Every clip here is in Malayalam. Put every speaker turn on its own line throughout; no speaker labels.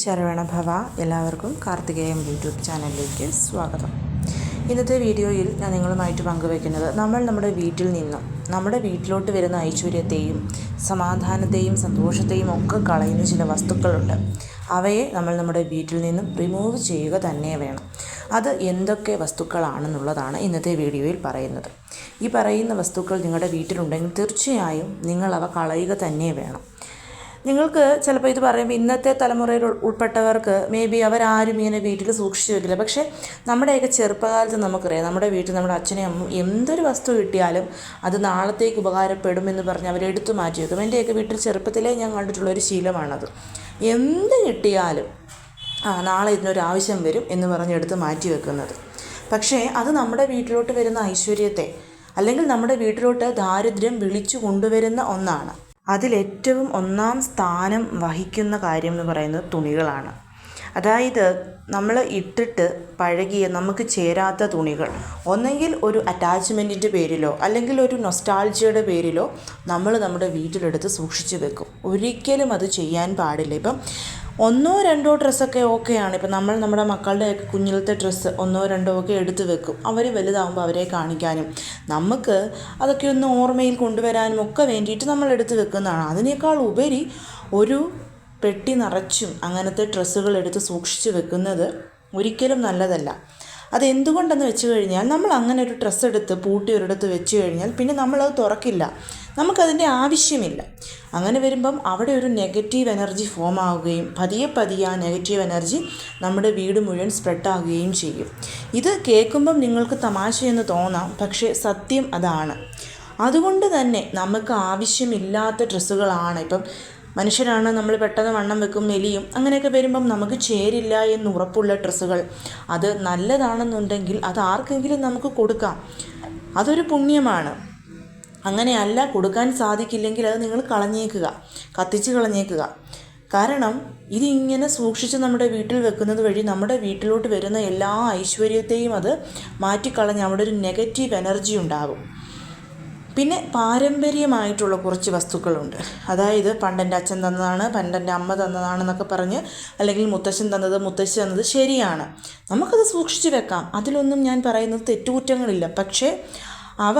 ശരവണ ഭവ എല്ലാവർക്കും കാർത്തികേയം യൂട്യൂബ് ചാനലിലേക്ക് സ്വാഗതം. ഇന്നത്തെ വീഡിയോയിൽ ഞാൻ നിങ്ങളുമായിട്ട് പങ്കുവയ്ക്കുന്നത് നമ്മൾ നമ്മുടെ വീട്ടിൽ നിന്നും നമ്മുടെ വീട്ടിലോട്ട് വരുന്ന ഐശ്വര്യത്തെയും സമാധാനത്തെയും സന്തോഷത്തെയും ഒക്കെ കളയുന്ന ചില വസ്തുക്കളുണ്ട്. അവയെ നമ്മൾ നമ്മുടെ വീട്ടിൽ നിന്നും റിമൂവ് ചെയ്യുക തന്നെ വേണം. അത് എന്തൊക്കെ വസ്തുക്കളാണെന്നുള്ളതാണ് ഇന്നത്തെ വീഡിയോയിൽ പറയുന്നത്. ഈ പറയുന്ന വസ്തുക്കൾ നിങ്ങളുടെ വീട്ടിലുണ്ടെങ്കിൽ തീർച്ചയായും നിങ്ങളവ കളയുക തന്നെ വേണം. നിങ്ങൾക്ക് ചിലപ്പോൾ ഇത് പറയുമ്പോൾ ഇന്നത്തെ തലമുറയിൽ ഉൾപ്പെട്ടവർക്ക് മേ ബി അവരാരും ഇങ്ങനെ വീട്ടിൽ സൂക്ഷിച്ചു വെക്കില്ല. പക്ഷേ നമ്മുടെയൊക്കെ ചെറുപ്പകാലത്ത് നമുക്കറിയാം നമ്മുടെ വീട്ടിൽ നമ്മുടെ അച്ഛനും അമ്മ എന്തൊരു വസ്തു കിട്ടിയാലും അത് നാളത്തേക്ക് ഉപകാരപ്പെടുമെന്ന് പറഞ്ഞ് അവരെടുത്തു മാറ്റി വെക്കും. എന്റെയൊക്കെ വീട്ടിൽ ചെറുപ്പത്തിലേ ഞാൻ കണ്ടിട്ടുള്ള ഒരു ശീലമാണത്. എന്ത് കിട്ടിയാലും ആ നാളെ ഇതിനൊരു ആവശ്യം വരും എന്ന് പറഞ്ഞ് എടുത്ത് മാറ്റി വെക്കുന്നത്. പക്ഷേ അത് നമ്മുടെ വീട്ടിലോട്ട് വരുന്ന ഐശ്വര്യത്തെ അല്ലെങ്കിൽ നമ്മുടെ വീട്ടിലോട്ട് ദാരിദ്ര്യം വിളിച്ചു കൊണ്ടുവരുന്ന ഒന്നാണ്. അതിലേറ്റവും ഒന്നാം സ്ഥാനം വഹിക്കുന്ന കാര്യം എന്ന് പറയുന്നത് തുണികളാണ്. അതായത് നമ്മൾ ഇട്ടിട്ട് പഴകിയ നമുക്ക് ചേരാത്ത തുണികൾ. ഒന്നെങ്കിൽ ഒരു അറ്റാച്ച്മെന്റിന്റെ പേരിലോ അല്ലെങ്കിൽ ഒരു നൊസ്റ്റാൾജിയുടെ പേരിലോ നമ്മൾ നമ്മുടെ വീട്ടിലെടുത്ത് സൂക്ഷിച്ചു വെക്കും. ഒരിക്കലും അത് ചെയ്യാൻ പാടില്ല. ഇപ്പം ഒന്നോ രണ്ടോ ഡ്രസ്സൊക്കെ ഓക്കെയാണ്. ഇപ്പം നമ്മൾ നമ്മുടെ മക്കളുടെ ഒക്കെ കുഞ്ഞിലത്തെ ഡ്രസ്സ് ഒന്നോ രണ്ടോ ഒക്കെ എടുത്ത് വെക്കും. അവർ വലുതാവുമ്പോൾ അവരെ കാണിക്കാനും. നമുക്ക് അതൊക്കെ ഒന്ന് ഓർമ്മയിൽ കൊണ്ടുവരാനും ഒക്കെ വേണ്ടിയിട്ട് നമ്മൾ എടുത്ത് വെക്കുന്നതാണ്. അതിനേക്കാൾ ഉപരി ഒരു പെട്ടി നിറച്ചും അങ്ങനത്തെ ഡ്രസ്സുകൾ എടുത്ത് സൂക്ഷിച്ച് വെക്കുന്നത് ഒരിക്കലും നല്ലതല്ല. അതെന്തുകൊണ്ടെന്ന് വെച്ച് കഴിഞ്ഞാൽ നമ്മൾ അങ്ങനെ ഒരു ഡ്രസ്സ് എടുത്ത് പൂട്ടി ഒരിടത്ത് വെച്ച് കഴിഞ്ഞാൽ പിന്നെ നമ്മളത് തുറക്കില്ല. നമുക്കതിന്റെ ആവശ്യമില്ല. അങ്ങനെ വരുമ്പം അവിടെ ഒരു നെഗറ്റീവ് എനർജി ഫോം ആവുകയും പതിയെ പതിയെ ആ നെഗറ്റീവ് എനർജി നമ്മുടെ വീട് മുഴുവൻ സ്പ്രെഡ് ആവുകയും ചെയ്യും. ഇത് കേൾക്കുമ്പം നിങ്ങൾക്ക് തമാശയെന്ന് തോന്നാം പക്ഷേ സത്യം അതാണ്. അതുകൊണ്ട് തന്നെ നമുക്ക് ആവശ്യമില്ലാത്ത ഡ്രസ്സുകളാണ്. ഇപ്പം മനുഷ്യരാണ് നമ്മൾ പെട്ടെന്ന് വണ്ണം വെക്കും മെലിയും അങ്ങനെയൊക്കെ വരുമ്പം നമുക്ക് ചേരില്ല എന്ന് ഉറപ്പുള്ള ഡ്രസ്സുകൾ. അത് നല്ലതാണെന്നുണ്ടെങ്കിൽ അത് ആർക്കെങ്കിലും നമുക്ക് കൊടുക്കാം. അതൊരു പുണ്യമാണ്. അങ്ങനെയല്ല കൊടുക്കാൻ സാധിക്കില്ലെങ്കിൽ അത് നിങ്ങൾ കളഞ്ഞേക്കുക കത്തിച്ച് കളഞ്ഞേക്കുക. കാരണം ഇതിങ്ങനെ സൂക്ഷിച്ച് നമ്മുടെ വീട്ടിൽ വെക്കുന്നത് വഴി നമ്മുടെ വീട്ടിലോട്ട് വരുന്ന എല്ലാ ഐശ്വര്യത്തെയും അത് മാറ്റിക്കളഞ്ഞ് അവിടെ ഒരു നെഗറ്റീവ് എനർജി ഉണ്ടാകും. പിന്നെ പാരമ്പര്യമായിട്ടുള്ള കുറച്ച് വസ്തുക്കളുണ്ട്. അതായത് പണ്ടെന്റെ അച്ഛൻ തന്നതാണ് പണ്ടെന്റെ അമ്മ തന്നതാണെന്നൊക്കെ പറഞ്ഞ് അല്ലെങ്കിൽ മുത്തശ്ശൻ തന്നത് മുത്തശ്ശി തന്നത് ശരിയാണ്. നമുക്കത് സൂക്ഷിച്ച് വെക്കാം. അതിലൊന്നും ഞാൻ പറയുന്നത് തെറ്റുകുറ്റങ്ങളില്ല. പക്ഷേ അവ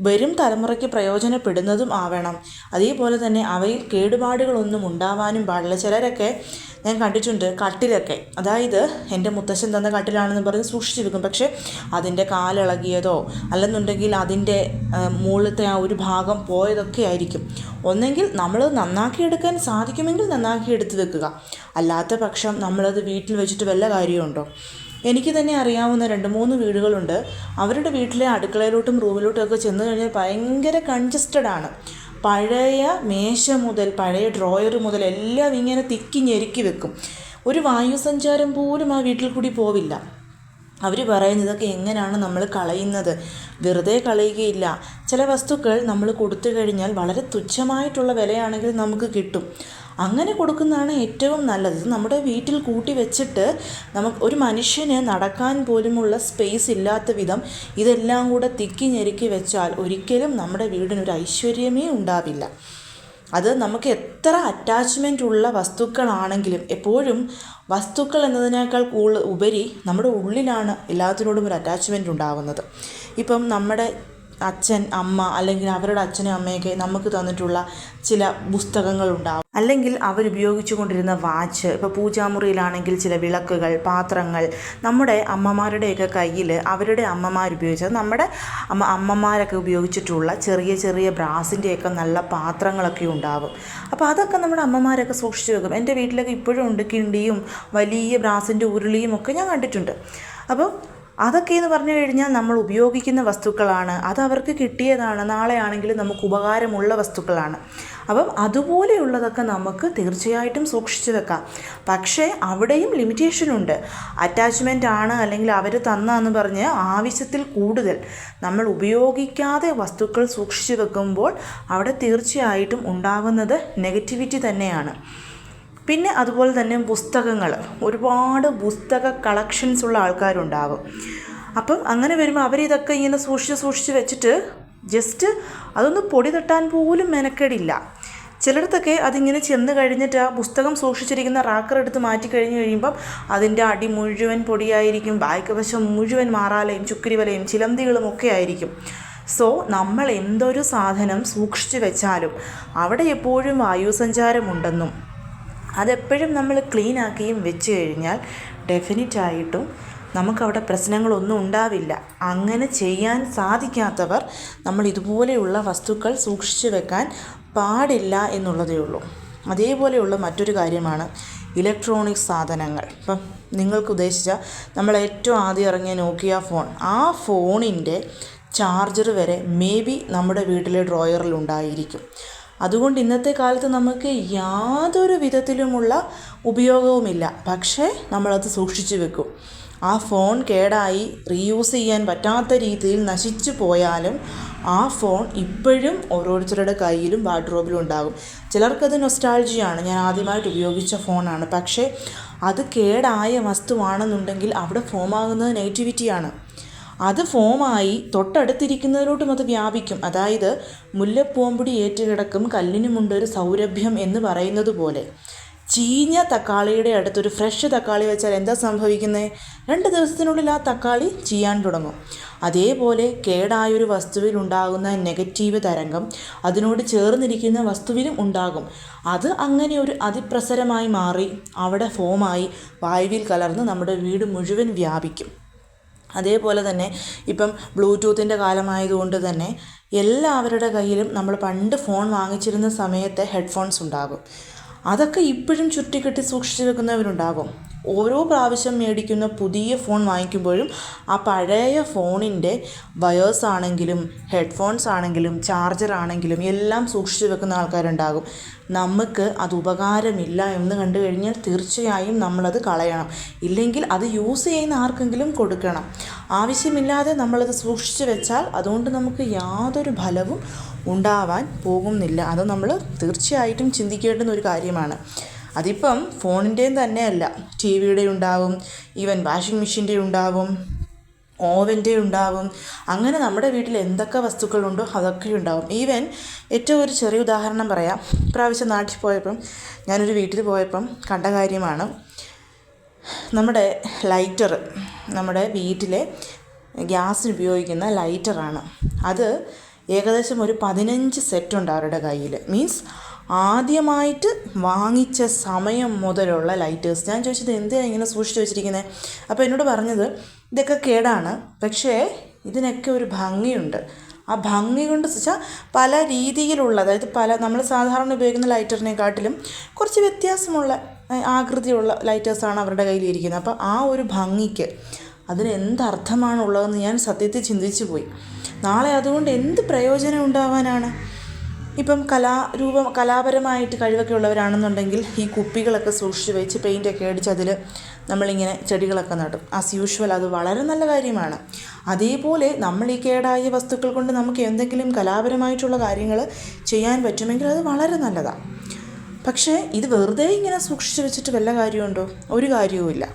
വരും തലമുറയ്ക്ക് പ്രയോജനപ്പെടുന്നതും ആവണം. അതേപോലെ തന്നെ അവയിൽ കേടുപാടുകളൊന്നും ഉണ്ടാവാനും പാടില്ല. ചിലരൊക്കെ ഞാൻ കണ്ടിട്ടുണ്ട് കട്ടിലൊക്കെ. അതായത് എന്റെ മുത്തശ്ശൻ തന്ന കട്ടിലാണെന്ന് പറഞ്ഞ് സൂക്ഷിച്ചു വെക്കും പക്ഷേ അതിന്റെ കാലിളകിയതോ അല്ലെന്നുണ്ടെങ്കിൽ അതിന്റെ മുകളിലത്തെ ആ ഒരു ഭാഗം പോയതൊക്കെ ആയിരിക്കും. ഒന്നെങ്കിൽ നമ്മൾ നന്നാക്കിയെടുക്കാൻ സാധിക്കുമെങ്കിൽ നന്നാക്കി എടുത്ത് വെക്കുക. അല്ലാത്ത പക്ഷം നമ്മളത് വീട്ടിൽ വെച്ചിട്ട് വല്ല കാര്യമുണ്ടോ? എനിക്ക് തന്നെ അറിയാവുന്ന രണ്ട് മൂന്ന് വീടുകളുണ്ട്. അവരുടെ വീട്ടിലെ അടുക്കളയിലോട്ടും റൂമിലോട്ടും ഒക്കെ ചെന്ന് കഴിഞ്ഞാൽ ഭയങ്കര കൺജസ്റ്റഡ് ആണ്. പഴയ മേശ മുതൽ പഴയ ഡ്രോയർ മുതൽ എല്ലാം ഇങ്ങനെ തിക്കി ഞെരുക്കി വെക്കും. ഒരു വായുസഞ്ചാരം പോലും ആ വീട്ടിൽ കൂടി പോവില്ല. അവർ പറയുന്നത് ഇതൊക്കെ എങ്ങനെയാണ് നമ്മൾ കളയുന്നത്? വെറുതെ കളയുകയില്ല. ചില വസ്തുക്കൾ നമ്മൾ കൊടുത്തു കഴിഞ്ഞാൽ വളരെ തുച്ഛമായിട്ടുള്ള വിലയാണെങ്കിൽ നമുക്ക് കിട്ടും. അങ്ങനെ കൊടുക്കുന്നതാണ് ഏറ്റവും നല്ലത്. നമ്മുടെ വീട്ടിൽ കൂട്ടി വെച്ചിട്ട് നമുക്ക് ഒരു മനുഷ്യന് നടക്കാൻ പോലുമുള്ള സ്പേസ് ഇല്ലാത്ത വിധം ഇതെല്ലാം കൂടെ തിക്കി ഞെരുക്കി വെച്ചാൽ ഒരിക്കലും നമ്മുടെ വീടിനൊരു ഐശ്വര്യമേ ഉണ്ടാവില്ല. അത് നമുക്ക് എത്ര അറ്റാച്ച്മെന്റ് ഉള്ള വസ്തുക്കളാണെങ്കിലും എപ്പോഴും വസ്തുക്കൾ എന്നതിനേക്കാൾ കൂടുതൽ ഉപരി നമ്മുടെ ഉള്ളിലാണ് എല്ലാത്തിനോടും ഒരു അറ്റാച്ച്മെന്റ് ഉണ്ടാകുന്നത് ഇപ്പം നമ്മുടെ അച്ഛൻ അമ്മ അല്ലെങ്കിൽ അവരുടെ അച്ഛനും അമ്മയൊക്കെ നമുക്ക് തന്നിട്ടുള്ള ചില പുസ്തകങ്ങളുണ്ടാവും. അല്ലെങ്കിൽ അവരുപയോഗിച്ചു കൊണ്ടിരുന്ന വാച്ച് ഇപ്പോൾ പൂജാമുറിയിലാണെങ്കിൽ ചില വിളക്കുകൾ പാത്രങ്ങൾ നമ്മുടെ അമ്മമാരുടെയൊക്കെ കയ്യിൽ അവരുടെ അമ്മമാർ ഉപയോഗിച്ചത് നമ്മുടെ അമ്മ അമ്മമാരൊക്കെ ഉപയോഗിച്ചിട്ടുള്ള ചെറിയ ചെറിയ ബ്രാസിന്റെയൊക്കെ നല്ല പാത്രങ്ങളൊക്കെ ഉണ്ടാവും. അപ്പോൾ അതൊക്കെ നമ്മുടെ അമ്മമാരൊക്കെ സൂക്ഷിച്ചു വെക്കും. എന്റെ വീട്ടിലൊക്കെ ഇപ്പോഴും ഉണ്ട് കിണ്ടിയും വലിയ ബ്രാസിന്റെ ഉരുളിയും ഒക്കെ ഞാൻ കണ്ടിട്ടുണ്ട്. അപ്പോൾ അതൊക്കെ എന്ന് പറഞ്ഞു കഴിഞ്ഞാൽ നമ്മൾ ഉപയോഗിക്കുന്ന വസ്തുക്കളാണ്. അത് അവർക്ക് കിട്ടിയതാണ്. നാളെ ആണെങ്കിലും നമുക്ക് ഉപകാരമുള്ള വസ്തുക്കളാണ്. അപ്പം അതുപോലെയുള്ളതൊക്കെ നമുക്ക് തീർച്ചയായിട്ടും സൂക്ഷിച്ചു വെക്കാം. പക്ഷേ അവിടെയും ലിമിറ്റേഷൻ ഉണ്ട്. അറ്റാച്ച്മെന്റ് ആണ് അല്ലെങ്കിൽ അവർ തന്നാന്ന് പറഞ്ഞ് ആവശ്യത്തിൽ കൂടുതൽ. നമ്മൾ ഉപയോഗിക്കാതെ വസ്തുക്കൾ സൂക്ഷിച്ചു വെക്കുമ്പോൾ അവിടെ തീർച്ചയായിട്ടും ഉണ്ടാകുന്നത് നെഗറ്റിവിറ്റി തന്നെയാണ്. പിന്നെ അതുപോലെ തന്നെ പുസ്തകങ്ങൾ. ഒരുപാട് പുസ്തക കളക്ഷൻസ് ഉള്ള ആൾക്കാരുണ്ടാകും അപ്പം അങ്ങനെ വരുമ്പോൾ അവരിതൊക്കെ ഇങ്ങനെ സൂക്ഷിച്ച് സൂക്ഷിച്ച് വെച്ചിട്ട് ജസ്റ്റ് അതൊന്ന് പൊടി തട്ടാൻ പോലും മെനക്കെടില്ല. ചിലയിടത്തൊക്കെ അതിങ്ങനെ ചെന്ന് കഴിഞ്ഞിട്ട് ആ പുസ്തകം സൂക്ഷിച്ചിരിക്കുന്ന റാക്കർ എടുത്ത് മാറ്റി കഴിഞ്ഞ് കഴിയുമ്പം അതിന്റെ അടി മുഴുവൻ പൊടിയായിരിക്കും. ബാക്ക് വശം മുഴുവൻ മാറാലയും ചുക്കരിവലയും ചിലന്തികളും ഒക്കെ ആയിരിക്കും. സോ നമ്മൾ എന്തൊരു സാധനം സൂക്ഷിച്ചു വെച്ചാലും അവിടെ എപ്പോഴും വായുസഞ്ചാരമുണ്ടെന്നും അതെപ്പോഴും നമ്മൾ ക്ലീൻ ആക്കിയും വെച്ച് കഴിഞ്ഞാൽ ഡെഫിനറ്റ് ആയിട്ടും നമുക്കവിടെ പ്രശ്നങ്ങളൊന്നും ഉണ്ടാവില്ല. അങ്ങനെ ചെയ്യാൻ സാധിക്കാത്തവർ നമ്മൾ ഇതുപോലെയുള്ള വസ്തുക്കൾ സൂക്ഷിച്ചു വെക്കാൻ പാടില്ല എന്നുള്ളതേ ഉള്ളൂ. അതേപോലെയുള്ള മറ്റൊരു കാര്യമാണ് ഇലക്ട്രോണിക് സാധനങ്ങൾ. ഇപ്പം നിങ്ങൾക്ക് ഉദ്ദേശിച്ച നമ്മൾ ഏറ്റവും ആദ്യം ഇറങ്ങിയ നോക്കിയ ഫോൺ ആ ഫോണിന്റെ ചാർജർ വരെ മേ ബി നമ്മുടെ വീട്ടിലെ ഡ്രോയറിൽ ഉണ്ടായിരിക്കും. അതുകൊണ്ട് ഇന്നത്തെ കാലത്ത് നമുക്ക് യാതൊരു വിധത്തിലുമുള്ള ഉപയോഗവുമില്ല. പക്ഷേ നമ്മളത് സൂക്ഷിച്ചു വെക്കും. ആ ഫോൺ കേടായി റീയൂസ് ചെയ്യാൻ പറ്റാത്ത രീതിയിൽ നശിച്ചു പോയാലും ആ ഫോൺ ഇപ്പോഴും ഓരോരുത്തരുടെ കയ്യിലും വാർഡ്രോബിലും ഉണ്ടാകും. ചിലർക്കത് നൊസ്റ്റാൾജിയാണ് ഞാൻ ആദ്യമായിട്ട് ഉപയോഗിച്ച ഫോണാണ്. പക്ഷേ അത് കേടായ വസ്തുവാണെന്നുണ്ടെങ്കിൽ അവിടെ ഫോമാകുന്നത് നെഗറ്റിവിറ്റിയാണ് അത് ഫോമായി തൊട്ടടുത്തിരിക്കുന്നതിലോട്ടും അത് വ്യാപിക്കും. അതായത് മുല്ലപ്പൂമ്പൊടി ഏറ്റുകിടക്കും കല്ലിനുമുണ്ടൊരു സൗരഭ്യം എന്ന് പറയുന്നത് പോലെ. ചീഞ്ഞ തക്കാളിയുടെ അടുത്തൊരു ഫ്രഷ് തക്കാളി വെച്ചാൽ എന്താ സംഭവിക്കുന്നത് രണ്ട് ദിവസത്തിനുള്ളിൽ ആ തക്കാളി ചീയാൻ തുടങ്ങും. അതേപോലെ കേടായൊരു വസ്തുവിൽ ഉണ്ടാകുന്ന നെഗറ്റീവ് തരംഗം അതിനോട് ചേർന്നിരിക്കുന്ന വസ്തുവിലും ഉണ്ടാകും. അത് അങ്ങനെ ഒരു അതിപ്രസരമായി മാറി അവിടെ ഫോമായി വായുവിൽ കലർന്ന് നമ്മുടെ വീട് മുഴുവൻ വ്യാപിക്കും. അതേപോലെ തന്നെ ഇപ്പം ബ്ലൂടൂത്തിന്റെ കാലമായതുകൊണ്ട് തന്നെ എല്ലാവരുടെ കയ്യിലും നമ്മൾ പണ്ട് ഫോൺ വാങ്ങിച്ചിരുന്ന സമയത്തെ ഹെഡ്ഫോൺസ് ഉണ്ടാകും. അതൊക്കെ ഇപ്പോഴും ചുറ്റിക്കെട്ടി സൂക്ഷിച്ചു വെക്കുന്നവരുണ്ടാകും. ഓരോ പ്രാവശ്യം മേടിക്കുന്ന പുതിയ ഫോൺ വാങ്ങിക്കുമ്പോഴും ആ പഴയ ഫോണിന്റെ വയേഴ്സ് ആണെങ്കിലും ഹെഡ്ഫോൺസ് ആണെങ്കിലും ചാർജർ ആണെങ്കിലും എല്ലാം സൂക്ഷിച്ചു വെക്കുന്ന ആൾക്കാരുണ്ടാകും. നമുക്ക് അത് ഉപകാരമില്ല എന്ന് കണ്ടു കഴിഞ്ഞാൽ തീർച്ചയായും നമ്മളത് കളയണം. ഇല്ലെങ്കിൽ അത് യൂസ് ചെയ്യുന്ന ആർക്കെങ്കിലും കൊടുക്കണം. ആവശ്യമില്ലാതെ നമ്മളത് സൂക്ഷിച്ചു വെച്ചാൽ അതുകൊണ്ട് നമുക്ക് യാതൊരു ഫലവും ഉണ്ടാവാൻ പോകുന്നില്ല. അത് നമ്മൾ തീർച്ചയായിട്ടും ചിന്തിക്കേണ്ടുന്ന ഒരു കാര്യമാണ്. അതിപ്പം ഫോണിന്റെയും തന്നെയല്ല. ടി വിയുടെ ഉണ്ടാവും ഈവൻ വാഷിംഗ് മെഷീന്റെ ഉണ്ടാവും ഓവന്റെ ഉണ്ടാവും. അങ്ങനെ നമ്മുടെ വീട്ടിൽ എന്തൊക്കെ വസ്തുക്കളുണ്ടോ അതൊക്കെ ഉണ്ടാവും. ഈവൻ ഏറ്റവും ഒരു ചെറിയ ഉദാഹരണം പറയാം. പ്രാവശ്യം നാട്ടിൽ പോയപ്പം ഞാനൊരു വീട്ടിൽ പോയപ്പം കണ്ട കാര്യമാണ്. നമ്മുടെ ലൈറ്റർ നമ്മുടെ വീട്ടിലെ ഗ്യാസിന് ഉപയോഗിക്കുന്ന ലൈറ്ററാണ്. അത് ഏകദേശം ഒരു പതിനഞ്ച് സെറ്റുണ്ട് അവരുടെ കയ്യിൽ മീൻസ് ആദ്യമായിട്ട് വാങ്ങിച്ച സമയം മുതലുള്ള ലൈറ്റേഴ്സ് ഞാൻ ചോദിച്ചത് എന്തിനാണ് ഇങ്ങനെ സൂക്ഷിച്ചു വെച്ചിരിക്കുന്നത് അപ്പോൾ എന്നോട് പറഞ്ഞത് ഇതൊക്കെ കേടാണ്. പക്ഷേ ഇതിനൊക്കെ ഒരു ഭംഗിയുണ്ട്. ആ ഭംഗി കൊണ്ട് വെച്ചാൽ പല രീതിയിലുള്ള അതായത് പല നമ്മൾ സാധാരണ ഉപയോഗിക്കുന്ന ലൈറ്ററിനെക്കാട്ടിലും കുറച്ച് വ്യത്യാസമുള്ള ആകൃതിയുള്ള ലൈറ്റേഴ്സാണ് അവരുടെ കയ്യിലിരിക്കുന്നത്. അപ്പോൾ ആ ഒരു ഭംഗിക്ക് അതിന് എന്തർത്ഥമാണുള്ളതെന്ന് ഞാൻ സത്യത്തിൽ ചിന്തിച്ചു പോയി നാളെ അതുകൊണ്ട് എന്ത് പ്രയോജനം ഉണ്ടാവാനാണ്? ഇപ്പം കലാരൂപം കലാപരമായിട്ട് കഴിവൊക്കെ ഉള്ളവരാണെന്നുണ്ടെങ്കിൽ ഈ കുപ്പികളൊക്കെ സൂക്ഷിച്ച് വെച്ച് പെയിന്റൊക്കെ അടിച്ച് അതിൽ നമ്മളിങ്ങനെ ചെടികളൊക്കെ നടും. ആസ് യൂഷ്വൽ അത് വളരെ നല്ല കാര്യമാണ്. അതേപോലെ നമ്മൾ ഈ കേടായ വസ്തുക്കൾ കൊണ്ട് നമുക്ക് എന്തെങ്കിലും കലാപരമായിട്ടുള്ള കാര്യങ്ങൾ ചെയ്യാൻ പറ്റുമെങ്കിൽ അത് വളരെ നല്ലതാണ് പക്ഷേ ഇത് വെറുതെ ഇങ്ങനെ സൂക്ഷിച്ച് വെച്ചിട്ട് വല്ല കാര്യമുണ്ടോ? ഒരു കാര്യവുമില്ല.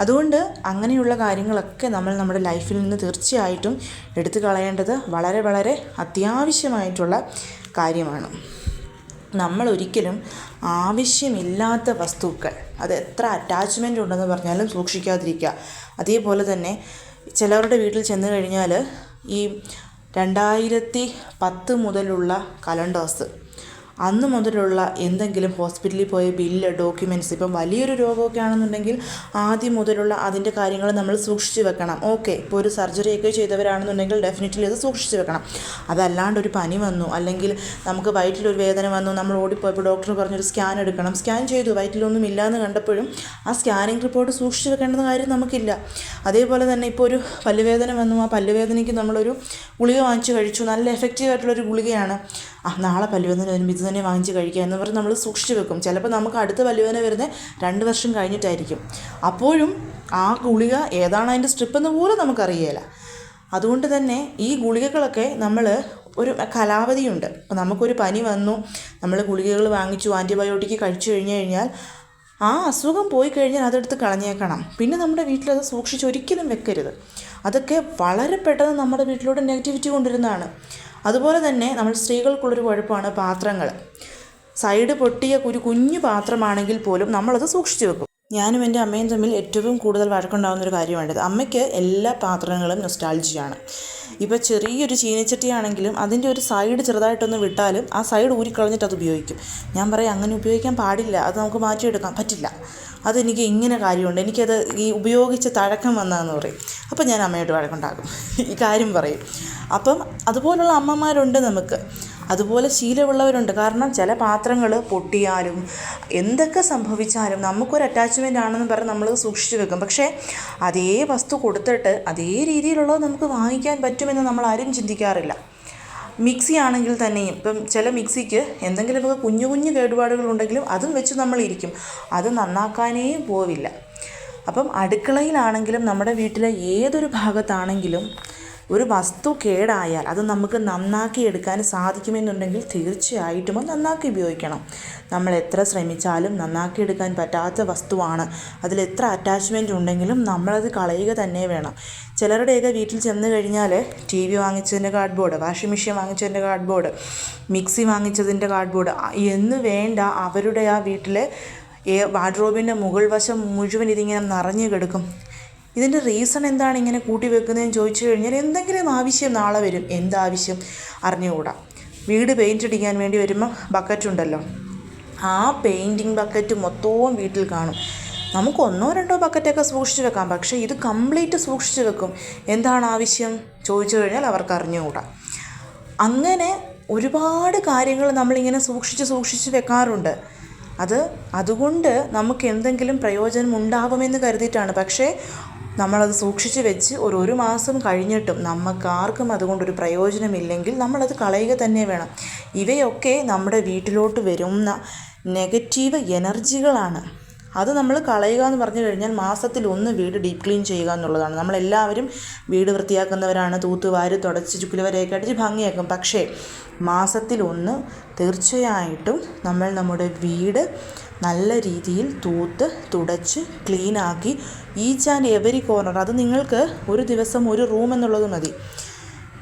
അതുകൊണ്ട് അങ്ങനെയുള്ള കാര്യങ്ങളൊക്കെ നമ്മൾ നമ്മുടെ ലൈഫിൽ നിന്ന് തീർച്ചയായിട്ടും എടുത്തു കളയേണ്ടത് വളരെ വളരെ അത്യാവശ്യമായിട്ടുള്ള കാര്യമാണ്. നമ്മൾ ഒരിക്കലും ആവശ്യമില്ലാത്ത വസ്തുക്കൾ അത് എത്ര അറ്റാച്ച്മെന്റ് ഉണ്ടെന്ന് പറഞ്ഞാലും സൂക്ഷിക്കാതിരിക്കുക. അതേപോലെ തന്നെ ചിലവരുടെ വീട്ടിൽ ചെന്ന് കഴിഞ്ഞാൽ ഈ രണ്ടായിരത്തി പത്ത് മുതലുള്ള കലണ്ടേഴ്സ് അന്ന് മുതലുള്ള എന്തെങ്കിലും ഹോസ്പിറ്റലിൽ പോയ ബില്ല് ഡോക്യുമെന്റ്സ് ഇപ്പം വലിയൊരു രോഗമൊക്കെ ആണെന്നുണ്ടെങ്കിൽ ആദ്യം മുതലുള്ള അതിന്റെ കാര്യങ്ങൾ നമ്മൾ സൂക്ഷിച്ച് വെക്കണം. ഓക്കെ ഇപ്പോൾ ഒരു സർജറിയൊക്കെ ചെയ്തവരാണെന്നുണ്ടെങ്കിൽ ഡെഫിനറ്റ്ലി അത് സൂക്ഷിച്ച് വെക്കണം. അതല്ലാണ്ട് ഒരു പനി വന്നു അല്ലെങ്കിൽ നമുക്ക് വയറ്റിലൊരു വേദന വന്നു നമ്മൾ ഓടിപ്പോയപ്പോൾ ഡോക്ടർ പറഞ്ഞൊരു സ്കാൻ എടുക്കണം. സ്കാൻ ചെയ്തു വയറ്റിലൊന്നും ഇല്ലയെന്ന് കണ്ടപ്പോഴും ആ സ്കാനിങ് റിപ്പോർട്ട് സൂക്ഷിച്ച് വെക്കേണ്ടെന്ന കാര്യം നമുക്കില്ല. അതേപോലെ തന്നെ ഇപ്പോൾ ഒരു പല്ലുവേദന വന്നു ആ പല്ലുവേദനയ്ക്ക് നമ്മളൊരു ഗുളിക വാങ്ങിച്ച് കഴിച്ചു. നല്ല എഫക്റ്റീവ് ആയിട്ടുള്ളൊരു ഗുളികയാണ്. ആ നാളെ പല്ലുവേദന വരുമ്പോൾ ഇത് തന്നെ വാങ്ങിച്ച് കഴിക്കുക എന്ന് പറഞ്ഞ് നമ്മൾ സൂക്ഷിച്ച് വെക്കും. ചിലപ്പോൾ നമുക്ക് അടുത്ത പല്ലുവേദന വരുന്നത് രണ്ട് വർഷം കഴിഞ്ഞിട്ടായിരിക്കും. അപ്പോഴും ആ ഗുളിക ഏതാണ് അതിന്റെ സ്ട്രിപ്പെന്ന് പോലും നമുക്കറിയില്ല അതുകൊണ്ട് തന്നെ ഈ ഗുളികകളൊക്കെ നമ്മൾ ഒരു കലാവധിയുണ്ട്. അപ്പോൾ നമുക്കൊരു പനി വന്നു നമ്മൾ ഗുളികകൾ വാങ്ങിച്ചു ആന്റിബയോട്ടിക് കഴിച്ചു കഴിഞ്ഞു കഴിഞ്ഞാൽ ആ അസുഖം പോയി കഴിഞ്ഞാൽ അതെടുത്ത് കളഞ്ഞേക്കണം. പിന്നെ നമ്മുടെ വീട്ടിലത് സൂക്ഷിച്ച് ഒരിക്കലും വെക്കരുത്. അതൊക്കെ വളരെ പെട്ടെന്ന് നമ്മുടെ വീട്ടിലൂടെ നെഗറ്റിവിറ്റി കൊണ്ടുവരുന്നതാണ്. അതുപോലെ തന്നെ നമ്മൾ സ്ത്രീകൾക്കുള്ളൊരു കുഴപ്പമാണ് പാത്രങ്ങൾ. സൈഡ് പൊട്ടിയ ഒരു കുഞ്ഞു പാത്രമാണെങ്കിൽ പോലും നമ്മളത് സൂക്ഷിച്ചു വെക്കും. ഞാനും എന്റെ അമ്മയും തമ്മിൽ ഏറ്റവും കൂടുതൽ വഴക്കുണ്ടാകുന്ന ഒരു കാര്യമാണിത്. അമ്മയ്ക്ക് എല്ലാ പാത്രങ്ങളും നൊസ്റ്റാൾജിയാണ് ഇപ്പോൾ ചെറിയൊരു ചീനച്ചട്ടിയാണെങ്കിലും അതിന്റെ ഒരു സൈഡ് ചെറുതായിട്ടൊന്ന് വിട്ടാലും ആ സൈഡ് ഊരിക്കളഞ്ഞിട്ട് അത് ഉപയോഗിക്കും. ഞാൻ പറയാം അങ്ങനെ ഉപയോഗിക്കാൻ പാടില്ല. അത് നമുക്ക് മാറ്റിയെടുക്കാൻ പറ്റില്ല. അതെനിക്ക് ഇങ്ങനെ കാര്യമുണ്ട്. എനിക്കത് ഈ ഉപയോഗിച്ച് തഴക്കം വന്നതെന്ന് പറയും. അപ്പം ഞാൻ അമ്മയോട് വഴക്കുണ്ടാക്കും. ഈ കാര്യം പറയും. അപ്പം അതുപോലുള്ള അമ്മമാരുണ്ട് നമുക്ക്. അതുപോലെ ശീലമുള്ളവരുണ്ട്. കാരണം ചില പാത്രങ്ങൾ പൊട്ടിയാലും എന്തൊക്കെ സംഭവിച്ചാലും നമുക്കൊരു അറ്റാച്ച്മെന്റ് ആണെന്ന് പറഞ്ഞ് നമ്മൾ സൂക്ഷിച്ചു വെക്കും. പക്ഷേ അതേ വസ്തു കൊടുത്തിട്ട് അതേ രീതിയിലുള്ളത് നമുക്ക് വാങ്ങിക്കാൻ പറ്റുമെന്ന് നമ്മൾ ആരും ചിന്തിക്കാറില്ല. മിക്സി ആണെങ്കിൽ തന്നെയും ഇപ്പം ചില മിക്സിക്ക് എന്തെങ്കിലുമൊക്കെ കുഞ്ഞു കുഞ്ഞു കേടുപാടുകളുണ്ടെങ്കിലും അതും വെച്ച് നമ്മളിരിക്കും. അത് നന്നാക്കാനേ പോവില്ല. അപ്പം അടുക്കളയിലാണെങ്കിലും നമ്മുടെ വീട്ടിലെ ഏതൊരു ഭാഗത്താണെങ്കിലും ഒരു വസ്തു കേടായാൽ അത് നമുക്ക് നന്നാക്കി എടുക്കാൻ സാധിക്കുമെന്നുണ്ടെങ്കിൽ തീർച്ചയായിട്ടും അത് നന്നാക്കി ഉപയോഗിക്കണം. നമ്മൾ എത്ര ശ്രമിച്ചാലും നന്നാക്കി എടുക്കാൻ പറ്റാത്ത വസ്തുവാണ്. അതിൽ എത്ര അറ്റാച്ച്മെന്റ് ഉണ്ടെങ്കിലും നമ്മളത് കളയുക തന്നെ വേണം. ചിലരുടെയൊക്കെ വീട്ടിൽ ചെന്ന് കഴിഞ്ഞാൽ ടി വി വാങ്ങിച്ചതിന്റെ കാർഡ്ബോർഡ് വാഷിംഗ് മെഷീൻ വാങ്ങിച്ചതിന്റെ കാർഡ്ബോർഡ് മിക്സി വാങ്ങിച്ചതിന്റെ കാർഡ്ബോർഡ് എന്ന് വേണ്ട അവരുടെ ആ വീട്ടിലെ വാർഡ്രോബിന്റെ മുകൾ വശം മുഴുവൻ ഇതിങ്ങനെ നിറഞ്ഞു കിടക്കും. ഇതിന്റെ റീസൺ എന്താണ് ഇങ്ങനെ കൂട്ടി വെക്കുന്നതെന്ന് ചോദിച്ചു കഴിഞ്ഞാൽ എന്തെങ്കിലും ആവശ്യം നാളെ വരും. എന്താവശ്യം? അറിഞ്ഞുകൂടാ. വീട് പെയിന്റ് അടിക്കാൻ വേണ്ടി വരുമ്പോൾ ബക്കറ്റ് ഉണ്ടല്ലോ. ആ പെയിന്റിങ് ബക്കറ്റ് മൊത്തവും വീട്ടിൽ കാണും. നമുക്ക് ഒന്നോ രണ്ടോ ബക്കറ്റൊക്കെ സൂക്ഷിച്ചു വെക്കാം. പക്ഷേ ഇത് കംപ്ലീറ്റ് സൂക്ഷിച്ചു വെക്കും. എന്താണ് ആവശ്യം? ചോദിച്ചു കഴിഞ്ഞാൽ അവർക്ക് അറിഞ്ഞുകൂടാ. അങ്ങനെ ഒരുപാട് കാര്യങ്ങൾ നമ്മളിങ്ങനെ സൂക്ഷിച്ച് സൂക്ഷിച്ച് വെക്കാറുണ്ട്. അത് അതുകൊണ്ട് നമുക്ക് എന്തെങ്കിലും പ്രയോജനം ഉണ്ടാവുമെന്ന് കരുതിയിട്ടാണ്. പക്ഷേ നമ്മളത് സൂക്ഷിച്ച് വെച്ച് ഒരു ഒരു മാസം കഴിഞ്ഞിട്ടും നമുക്ക് ആർക്കും അതുകൊണ്ടൊരു പ്രയോജനമില്ലെങ്കിൽ നമ്മളത് കളയുക തന്നെ വേണം. ഇവയൊക്കെ നമ്മുടെ വീട്ടിലോട്ട് വരുന്ന നെഗറ്റീവ് എനർജികളാണ്. അത് നമ്മൾ കളയുക എന്ന് പറഞ്ഞു കഴിഞ്ഞാൽ മാസത്തിൽ ഒന്ന് വീട് ഡീപ്പ് ക്ലീൻ ചെയ്യുക എന്നുള്ളതാണ്. നമ്മളെല്ലാവരും വീട് വൃത്തിയാക്കുന്നവരാണ്. തൂത്തുവാരി തുടച്ച് ചുക്കിലവരെയൊക്കെ അടിച്ച് ഭംഗിയാക്കും. പക്ഷേ മാസത്തിൽ ഒന്ന് തീർച്ചയായിട്ടും നമ്മൾ നമ്മുടെ വീട് നല്ല രീതിയിൽ തൂത്ത് തുടച്ച് ക്ലീനാക്കി ഈച്ച് ആൻഡ് എവരി കോർണർ അത് നിങ്ങൾക്ക് ഒരു ദിവസം ഒരു റൂം എന്നുള്ളത് മതി.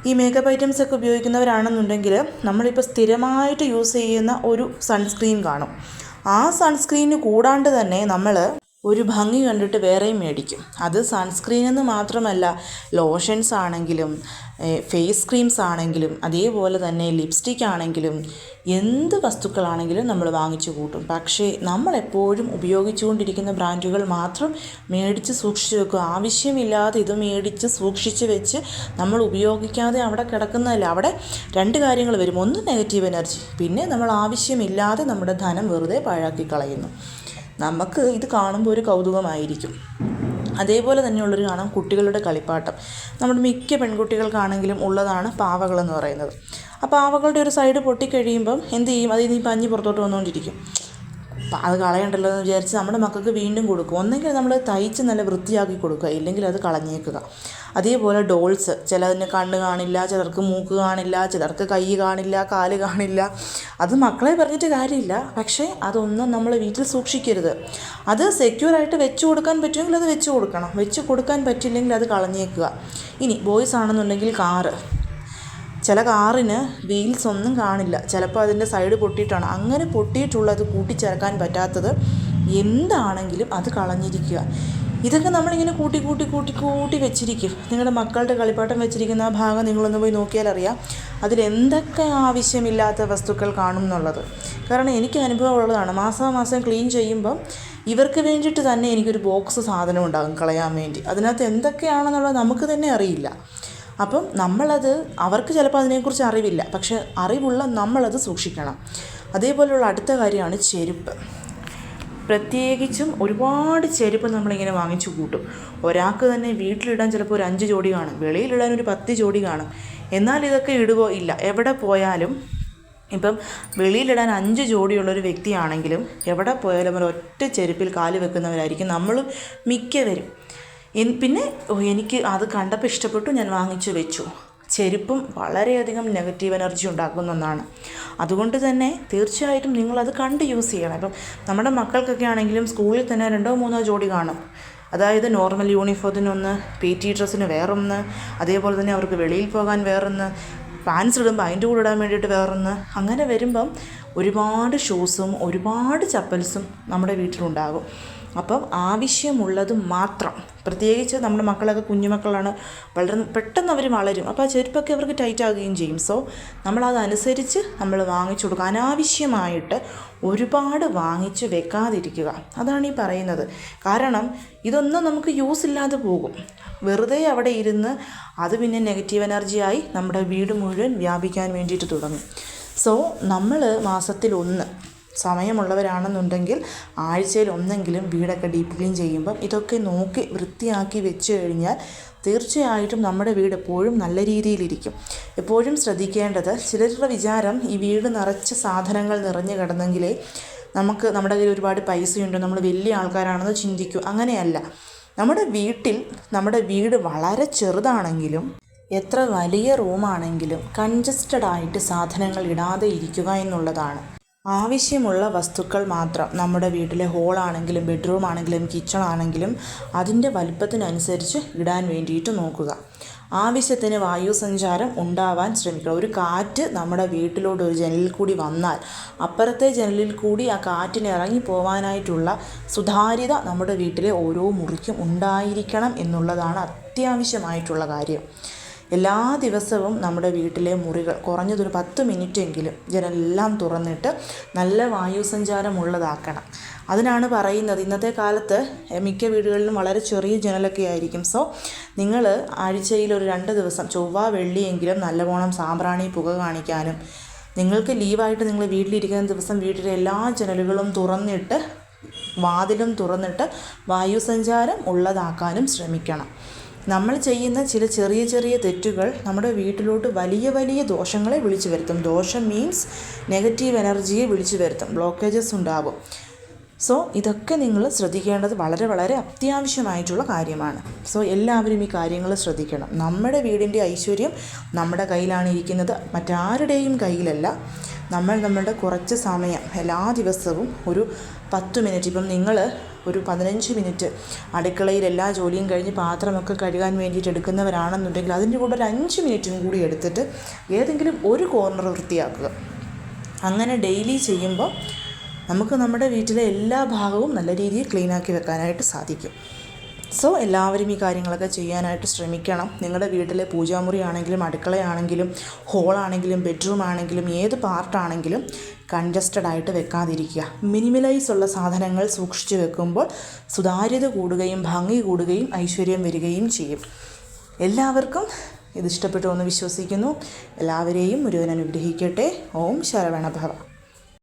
ഈ മേക്കപ്പ് ഐറ്റംസ് ഒക്കെ ഉപയോഗിക്കുന്നവരാണെന്നുണ്ടെങ്കിൽ നമ്മളിപ്പോൾ സ്ഥിരമായിട്ട് യൂസ് ചെയ്യുന്ന ഒരു സൺസ്ക്രീൻ കാണും. ആ സൺസ്ക്രീന് കൂടാണ്ട് തന്നെ നമ്മൾ ഒരു ഭംഗി കണ്ടിട്ട് വേറെയും മേടിക്കും. അത് സൺസ്ക്രീൻ എന്ന് മാത്രമല്ല ലോഷൻസ് ആണെങ്കിലും ഫേസ് ക്രീംസ് ആണെങ്കിലും അതേപോലെ തന്നെ ലിപ്സ്റ്റിക് ആണെങ്കിലും എന്ത് വസ്തുക്കളാണെങ്കിലും നമ്മൾ വാങ്ങിച്ചു കൂട്ടും. പക്ഷേ നമ്മളെപ്പോഴും ഉപയോഗിച്ചുകൊണ്ടിരിക്കുന്ന ബ്രാൻഡുകൾ മാത്രം മേടിച്ച് സൂക്ഷിച്ച് വെക്കും. ആവശ്യമില്ലാതെ ഇത് മേടിച്ച് സൂക്ഷിച്ച് വെച്ച് നമ്മൾ ഉപയോഗിക്കാതെ അവിടെ കിടക്കുന്നതല്ല അവിടെ രണ്ട് കാര്യങ്ങൾ വരും. ഒന്ന് നെഗറ്റീവ് എനർജി. പിന്നെ നമ്മൾ ആവശ്യമില്ലാതെ നമ്മുടെ ധനം വെറുതെ പാഴാക്കി കളയുന്നു. നമുക്ക് ഇത് കാണുമ്പോൾ ഒരു കൗതുകമായിരിക്കും. അതേപോലെ തന്നെയുള്ളൊരു കാണാം കുട്ടികളുടെ കളിപ്പാട്ടം. നമ്മുടെ മിക്ക പെൺകുട്ടികൾക്കാണെങ്കിലും ഉള്ളതാണ് പാവകളെന്ന് പറയുന്നത്. ആ പാവകളുടെ ഒരു സൈഡ് പൊട്ടിക്കഴിയുമ്പം എന്ത് ചെയ്യും? അതിൽ നിന്ന് പഞ്ഞി പുറത്തോട്ട് വന്നുകൊണ്ടിരിക്കും. അപ്പം അത് കളയണ്ടല്ലോ എന്ന് വിചാരിച്ച് നമ്മുടെ മക്കൾക്ക് വീണ്ടും കൊടുക്കും. ഒന്നെങ്കിൽ നമ്മൾ തയ്ച്ച് നല്ല വൃത്തിയാക്കി കൊടുക്കുക. ഇല്ലെങ്കിൽ അത് കളഞ്ഞേക്കുക. അതേപോലെ ഡോൾസ്. ചിലതിന് കണ്ണ് കാണില്ല ചിലർക്ക് മൂക്ക് കാണില്ല ചിലർക്ക് കൈ കാണില്ല കാൽ കാണില്ല. അത് മക്കളെ പറഞ്ഞിട്ട് കാര്യമില്ല. പക്ഷേ അതൊന്നും നമ്മൾ വീട്ടിൽ സൂക്ഷിക്കരുത്. അത് സെക്യൂറായിട്ട് വെച്ച് കൊടുക്കാൻ പറ്റുമെങ്കിൽ അത് വെച്ച് കൊടുക്കണം. വെച്ച് കൊടുക്കാൻ പറ്റില്ലെങ്കിൽ അത് കളഞ്ഞേക്കുക. ഇനി ബോയ്സ് ആണെന്നുണ്ടെങ്കിൽ കാറ് ചില കാറിന് വീൽസ് ഒന്നും കാണില്ല. ചിലപ്പോൾ അതിന്റെ സൈഡ് പൊട്ടിയിട്ടാണ്. അങ്ങനെ പൊട്ടിയിട്ടുള്ളത് കൂട്ടിച്ചേർക്കാൻ പറ്റാത്തത് എന്താണെങ്കിലും അത് കളഞ്ഞിരിക്കുക. ഇതൊക്കെ നമ്മളിങ്ങനെ കൂട്ടി കൂട്ടി കൂട്ടി കൂട്ടി വെച്ചിരിക്കും. നിങ്ങളുടെ മക്കളുടെ കളിപ്പാട്ടം വെച്ചിരിക്കുന്ന ആ ഭാഗം നിങ്ങളൊന്ന് പോയി നോക്കിയാൽ അറിയാം. അതിലെന്തൊക്കെ ആവശ്യമില്ലാത്ത വസ്തുക്കൾ കാണും എന്നുള്ളത്. കാരണം എനിക്ക് അനുഭവം ഉള്ളതാണ്. മാസാമാസം ക്ലീൻ ചെയ്യുമ്പം ഇവർക്ക് വേണ്ടിയിട്ട് തന്നെ എനിക്കൊരു ബോക്സ് സാധനം ഉണ്ടാകും കളയാൻ വേണ്ടി. അതിനകത്ത് എന്തൊക്കെയാണെന്നുള്ളത് നമുക്ക് തന്നെ അറിയില്ല. അപ്പം നമ്മളത് അവർക്ക് ചിലപ്പോൾ അതിനെക്കുറിച്ച് അറിവില്ല. പക്ഷെ അറിവുള്ള നമ്മളത് സൂക്ഷിക്കണം. അതേപോലെയുള്ള അടുത്ത കാര്യമാണ് ചെരുപ്പ്. പ്രത്യേകിച്ചും ഒരുപാട് ചെരുപ്പ് നമ്മളിങ്ങനെ വാങ്ങിച്ചു കൂട്ടും. ഒരാൾക്ക് തന്നെ വീട്ടിലിടാൻ ചിലപ്പോൾ ഒരു അഞ്ച് ജോഡി കാണും. വെളിയിലിടാൻ ഒരു പത്ത് ജോഡി കാണും. എന്നാൽ ഇതൊക്കെ ഇടുവോ? ഇല്ല. എവിടെ പോയാലും ഇപ്പം വെളിയിലിടാൻ അഞ്ച് ജോഡിയുള്ളൊരു വ്യക്തിയാണെങ്കിലും എവിടെ പോയാലും ഒരു ഒറ്റ ചെരുപ്പിൽ കാൽ വെക്കുന്നവരായിരിക്കും. നമ്മൾ മിക്കവരും. പിന്നെ എനിക്ക് അത് കണ്ടപ്പോൾ ഇഷ്ടപ്പെട്ടു ഞാൻ വാങ്ങിച്ചു വെച്ചു. ചെരുപ്പും വളരെയധികം നെഗറ്റീവ് എനർജി ഉണ്ടാക്കുന്ന ഒന്നാണ്. അതുകൊണ്ട് തന്നെ തീർച്ചയായിട്ടും നിങ്ങളത് കണ്ട് യൂസ് ചെയ്യണം. ഇപ്പം നമ്മുടെ മക്കൾക്കൊക്കെ ആണെങ്കിലും സ്കൂളിൽ തന്നെ രണ്ടോ മൂന്നോ ജോഡി കാണും. അതായത് നോർമൽ യൂണിഫോമിനൊന്ന് പി ടി ഡ്രസ്സിന് വേറൊന്ന് അതേപോലെ തന്നെ അവർക്ക് വെളിയിൽ പോകാൻ വേറൊന്ന് പാൻസ് ഇടുമ്പോൾ അതിന്റെ കൂടെ ഇടാൻ വേണ്ടിയിട്ട് വേറൊന്ന്. അങ്ങനെ വരുമ്പം ഒരുപാട് ഷൂസും ഒരുപാട് ചപ്പൽസും നമ്മുടെ വീട്ടിലുണ്ടാകും. അപ്പം ആവശ്യമുള്ളത് മാത്രം. പ്രത്യേകിച്ച് നമ്മുടെ മക്കളൊക്കെ കുഞ്ഞുമക്കളാണ് വളരെ പെട്ടെന്ന് അവർ വളരും. അപ്പോൾ ആ ചെരുപ്പൊക്കെ അവർക്ക് ടൈറ്റ് ആകുകയും ചെയ്യും. സോ നമ്മളതനുസരിച്ച് നമ്മൾ വാങ്ങിച്ചു കൊടുക്കുക. അനാവശ്യമായിട്ട് ഒരുപാട് വാങ്ങിച്ച് വെക്കാതിരിക്കുക. അതാണ് ഈ പറയുന്നത്. കാരണം ഇതൊന്നും നമുക്ക് യൂസ് ഇല്ലാതെ പോകും. വെറുതെ അവിടെ ഇരുന്ന് അത് പിന്നെ നെഗറ്റീവ് എനർജിയായി നമ്മുടെ വീട് മുഴുവൻ വ്യാപിക്കാൻ വേണ്ടിയിട്ട് തുടങ്ങും. സോ നമ്മൾ മാസത്തിൽ ഒന്ന് സമയമുള്ളവരാണെന്നുണ്ടെങ്കിൽ ആഴ്ചയിൽ ഒന്നെങ്കിലും വീടൊക്കെ ഡീപ്പ് ക്ലീൻ ചെയ്യുമ്പം ഇതൊക്കെ നോക്കി വൃത്തിയാക്കി വെച്ച് കഴിഞ്ഞാൽ തീർച്ചയായിട്ടും നമ്മുടെ വീട് എപ്പോഴും നല്ല രീതിയിലിരിക്കും. എപ്പോഴും ശ്രദ്ധിക്കേണ്ടത് ചിലരുടെ വിചാരം ഈ വീട് നിറച്ച സാധനങ്ങൾ നിറഞ്ഞു കിടന്നെങ്കിലേ നമുക്ക് നമ്മുടെ കയ്യിൽ ഒരുപാട് പൈസയുണ്ട് നമ്മൾ വലിയ ആൾക്കാരാണെന്ന് ചിന്തിക്കൂ. അങ്ങനെയല്ല. നമ്മുടെ വീട്ടിൽ നമ്മുടെ വീട് വളരെ ചെറുതാണെങ്കിലും എത്ര വലിയ റൂമാണെങ്കിലും കൺജസ്റ്റഡ് ആയിട്ട് സാധനങ്ങൾ ഇടാതെ ഇരിക്കുക എന്നുള്ളതാണ്. ആവശ്യമുള്ള വസ്തുക്കൾ മാത്രം നമ്മുടെ വീട്ടിലെ ഹോളാണെങ്കിലും ബെഡ്റൂം ആണെങ്കിലും കിച്ചൺ ആണെങ്കിലും അതിന്റെ വലിപ്പത്തിനനുസരിച്ച് ഇടാൻ വേണ്ടിയിട്ട് നോക്കുക. ആവശ്യത്തിന് വായു സഞ്ചാരം ഉണ്ടാവാൻ ശ്രമിക്കുക. ഒരു കാറ്റ് നമ്മുടെ വീട്ടിലോട്ട് ഒരു ജനലിൽ കൂടി വന്നാൽ അപ്പുറത്തെ ജനലിൽ കൂടി ആ കാറ്റിന് ഇറങ്ങി പോകാനായിട്ടുള്ള സുതാര്യത നമ്മുടെ വീട്ടിലെ ഓരോ മുറിക്കും ഉണ്ടായിരിക്കണം എന്നുള്ളതാണ് അത്യാവശ്യമായിട്ടുള്ള കാര്യം. എല്ലാ ദിവസവും നമ്മുടെ വീട്ടിലെ മുറികൾ കുറഞ്ഞതൊരു പത്ത് മിനിറ്റെങ്കിലും ജനലെല്ലാം തുറന്നിട്ട് നല്ല വായു സഞ്ചാരമുള്ളതാക്കണം അതിനാണ് പറയുന്നത്. ഇന്നത്തെ കാലത്ത് മിക്ക വീടുകളിലും വളരെ ചെറിയ ജനലൊക്കെ ആയിരിക്കും. സോ നിങ്ങൾ ആഴ്ചയിൽ ഒരു രണ്ട് ദിവസം ചൊവ്വ വെള്ളിയെങ്കിലും നല്ലവണ്ണം സാമ്പ്രാണി പുക കാണിക്കാനും നിങ്ങൾക്ക് ലീവായിട്ട് നിങ്ങൾ വീട്ടിലിരിക്കുന്ന ദിവസം വീട്ടിലെ എല്ലാ ജനലുകളും തുറന്നിട്ട് വാതിലും തുറന്നിട്ട് വായുസഞ്ചാരം ഉള്ളതാക്കാനും ശ്രമിക്കണം. നമ്മൾ ചെയ്യുന്ന ചില ചെറിയ ചെറിയ തെറ്റുകൾ നമ്മുടെ വീട്ടിലോട്ട് വലിയ വലിയ ദോഷങ്ങളെ വിളിച്ചു വരുത്തും. ദോഷം മീൻസ് നെഗറ്റീവ് എനർജിയെ വിളിച്ചു വരുത്തും. ബ്ലോക്കേജസ് ഉണ്ടാവും. സോ ഇതൊക്കെ നിങ്ങൾ ശ്രദ്ധിക്കേണ്ടത് വളരെ വളരെ അത്യാവശ്യമായിട്ടുള്ള കാര്യമാണ്. സോ എല്ലാവരും ഈ കാര്യങ്ങൾ ശ്രദ്ധിക്കണം. നമ്മുടെ വീടിന്റെ ഐശ്വര്യം നമ്മുടെ കയ്യിലാണ് ഇരിക്കുന്നത്. മറ്റാരുടെയും കയ്യിലല്ല. നമ്മൾ നമ്മളുടെ കുറച്ച് സമയം എല്ലാ ദിവസവും ഒരു പത്ത് മിനിറ്റ് ഇപ്പം നിങ്ങൾ ഒരു പതിനഞ്ച് മിനിറ്റ് അടുക്കളയിൽ എല്ലാ ജോലിയും കഴിഞ്ഞ് പാത്രമൊക്കെ കഴുകാൻ വേണ്ടിയിട്ട് എടുക്കുന്നവരാണെന്നുണ്ടെങ്കിൽ അതിന്റെ കൂടെ ഒരു അഞ്ച് മിനിറ്റും കൂടി എടുത്തിട്ട് ഏതെങ്കിലും ഒരു കോർണർ വൃത്തിയാക്കുക. അങ്ങനെ ഡെയിലി ചെയ്യുമ്പോൾ നമുക്ക് നമ്മുടെ വീട്ടിലെ എല്ലാ ഭാഗവും നല്ല രീതിയിൽ ക്ലീനാക്കി വെക്കാനായിട്ട് സാധിക്കും. സോ എല്ലാവരും ഈ കാര്യങ്ങളൊക്കെ ചെയ്യാനായിട്ട് ശ്രമിക്കണം. നിങ്ങളുടെ വീട്ടിലെ പൂജാമുറി ആണെങ്കിലും അടുക്കളയാണെങ്കിലും ഹോളാണെങ്കിലും ബെഡ്റൂം ആണെങ്കിലും ഏത് പാർട്ടാണെങ്കിലും കൺജസ്റ്റഡ് ആയിട്ട് വെക്കാതിരിക്കുക. മിനിമലൈസ് ഉള്ള സാധനങ്ങൾ സൂക്ഷിച്ചു വെക്കുമ്പോൾ സുതാര്യത കൂടുകയും ഭംഗി കൂടുകയും ഐശ്വര്യം വരികയും ചെയ്യും. എല്ലാവർക്കും ഇത് ഇഷ്ടപ്പെട്ടു എന്ന് വിശ്വസിക്കുന്നു. എല്ലാവരെയും ഒരുവൻ അനുഗ്രഹിക്കട്ടെ. ഓം ശരവണഭവ.